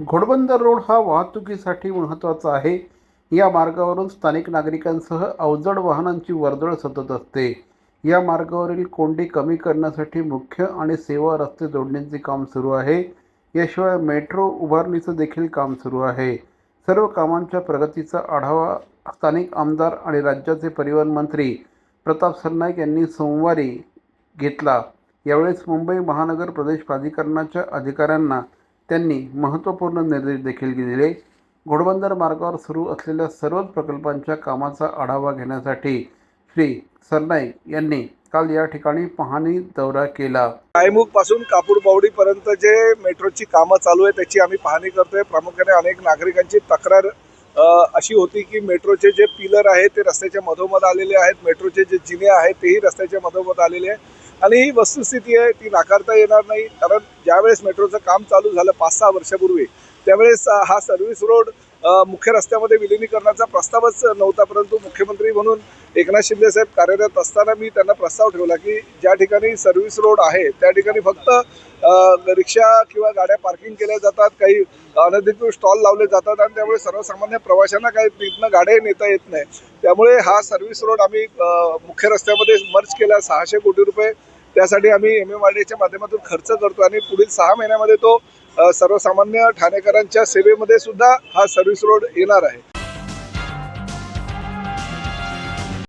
Ghodbunder road हा वाहतुकीसाठी महत्त्वाचा आहे. या मार्गावरून स्थानिक नागरिकांसह अवजड वाहनांची वर्दळ सतत असते. या मार्गावरील कोंडी कमी करण्यासाठी मुख्य आणि सेवा रस्ते जोडण्याचे काम सुरू आहे. याशिवाय मेट्रो उभारणीचं देखील काम सुरू आहे. सर्व कामांच्या प्रगतीचा आढावा स्थानिक आमदार आणि राज्याचे परिवहन मंत्री प्रताप सरनाईक यांनी सोमवारी घेतला. यावेळेस मुंबई महानगर प्रदेश प्राधिकरणाच्या अधिकाऱ्यांना त्यांनी महत्त्वपूर्ण निर्देश देखील दिले. घोडबंदर मार्गावर सुरू असलेल्या सर्वच प्रकल्पांच्या कामाचा आढावा घेण्यासाठी श्री सरनाईक यांनी काल या ठिकाणी पाहणी दौरा केला. कायमुखपासून कापूर बावडीपर्यंत जे मेट्रोची कामं चालू आहे त्याची आम्ही पाहणी करतोय. प्रामुख्याने अनेक नागरिकांची तक्रार अशी होती की मेट्रोचे जे पिलर आहेत ते रस्त्याच्या मधोमध आलेले आहेत. मेट्रोचे जे जिने आहेत तेही रस्त्याच्या मधोमध आलेले आहे आणि ही वस्तुस्थिती आहे ती नाकारता येणार नाही. कारण ज्यावेळेस मेट्रोचं काम चालू झालं पाच सहा वर्षापूर्वी त्यावेळेस हा सर्व्हिस रोड मुख्य रस्त्यामध्ये विलिनीकरणाचा प्रस्तावच नव्हता परंतु मुख्यमंत्री म्हणून एकनाथ शिंदे साहेब कार्यरत असताना मी त्यांना प्रस्ताव ठेवला की ज्या ठिकाणी सर्व्हिस रोड आहे त्या ठिकाणी फक्त रिक्षा किंवा गाड्या पार्किंग केल्या जातात काही अनधिकृत स्टॉल लावले जातात आणि त्यामुळे सर्वसामान्य प्रवाशांना काही तिथनं गाड्या नेता येत नाही. त्यामुळे हा सर्व्हिस रोड आम्ही मुख्य रस्त्यामध्ये मर्ज केला सहाशे कोटी रुपये. त्यासाठी आम्ही एम एम आर डीच्या माध्यमातून खर्च करतो आणि पुढील सहा महिन्यामध्ये तो सर्वसामान्य ठाणेकरांच्या सेवेमध्ये सुद्धा हा सर्व्हिस रोड येणार आहे.